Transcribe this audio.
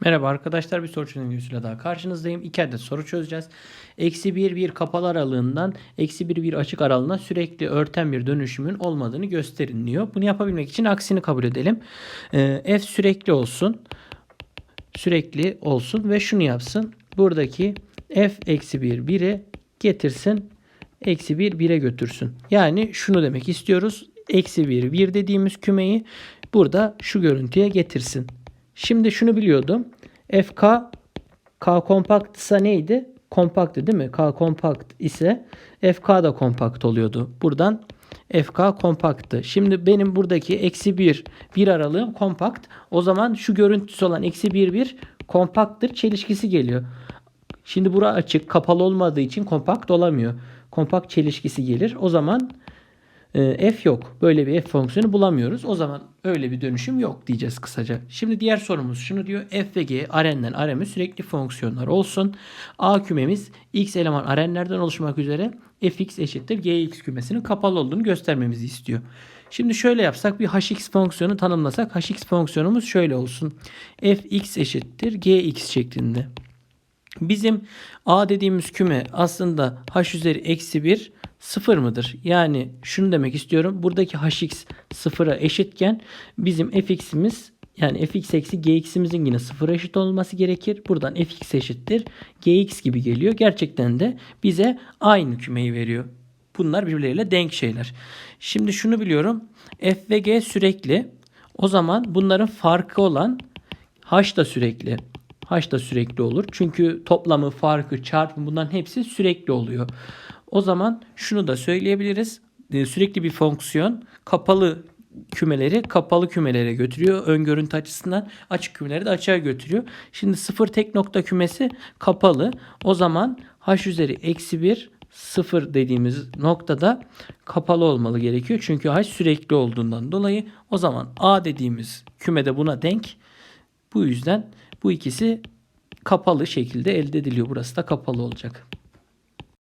Merhaba arkadaşlar bir soru çözüm videosuyla daha karşınızdayım. İki adet soru çözeceğiz. Eksi 1 bir kapalı aralığından eksi 1 bir açık aralığına sürekli örten bir dönüşümün olmadığını gösterin diyor. Bunu yapabilmek için aksini kabul edelim. Ee, f sürekli olsun. Sürekli olsun ve şunu yapsın. Buradaki f eksi 1 1'i getirsin. Eksi 1 1'e götürsün. Yani şunu demek istiyoruz. Eksi 1 1 dediğimiz kümeyi burada şu görüntüye getirsin. Şimdi şunu biliyordum. FK K kompakt ise neydi? Kompaktı değil mi? K kompakt ise FK da kompakt oluyordu. Buradan FK kompaktı. Şimdi benim buradaki eksi 1 bir aralığım kompakt. O zaman şu görüntüsü olan eksi 1 1 kompaktır. Çelişkisi geliyor. Şimdi bura açık kapalı olmadığı için kompakt olamıyor. Kompakt çelişkisi gelir. O zaman e, f yok. Böyle bir f fonksiyonu bulamıyoruz. O zaman öyle bir dönüşüm yok diyeceğiz kısaca. Şimdi diğer sorumuz şunu diyor. f ve g Rn'den Rm'e sürekli fonksiyonlar olsun. A kümemiz x eleman Rn'lerden oluşmak üzere fx eşittir gx kümesinin kapalı olduğunu göstermemizi istiyor. Şimdi şöyle yapsak bir hx fonksiyonu tanımlasak hx fonksiyonumuz şöyle olsun. fx eşittir gx şeklinde. Bizim A dediğimiz küme aslında h üzeri eksi 1 sıfır mıdır? Yani şunu demek istiyorum. Buradaki hx sıfıra eşitken bizim fx'imiz yani fx eksi gx'imizin yine sıfıra eşit olması gerekir. Buradan fx eşittir gx gibi geliyor. Gerçekten de bize aynı kümeyi veriyor. Bunlar birbirleriyle denk şeyler. Şimdi şunu biliyorum. f ve g sürekli. O zaman bunların farkı olan h da sürekli. H da sürekli olur. Çünkü toplamı, farkı, çarpımı bunların hepsi sürekli oluyor. O zaman şunu da söyleyebiliriz. Ee, Sürekli bir fonksiyon kapalı kümeleri kapalı kümelere götürüyor. Ön görüntü açısından açık kümeleri de açığa götürüyor. Şimdi sıfır tek nokta kümesi kapalı. O zaman h üzeri eksi 1 sıfır dediğimiz noktada kapalı olmalı gerekiyor. Çünkü h sürekli olduğundan dolayı o zaman a dediğimiz kümede buna denk. Bu yüzden bu ikisi kapalı şekilde elde ediliyor. Burası da kapalı olacak.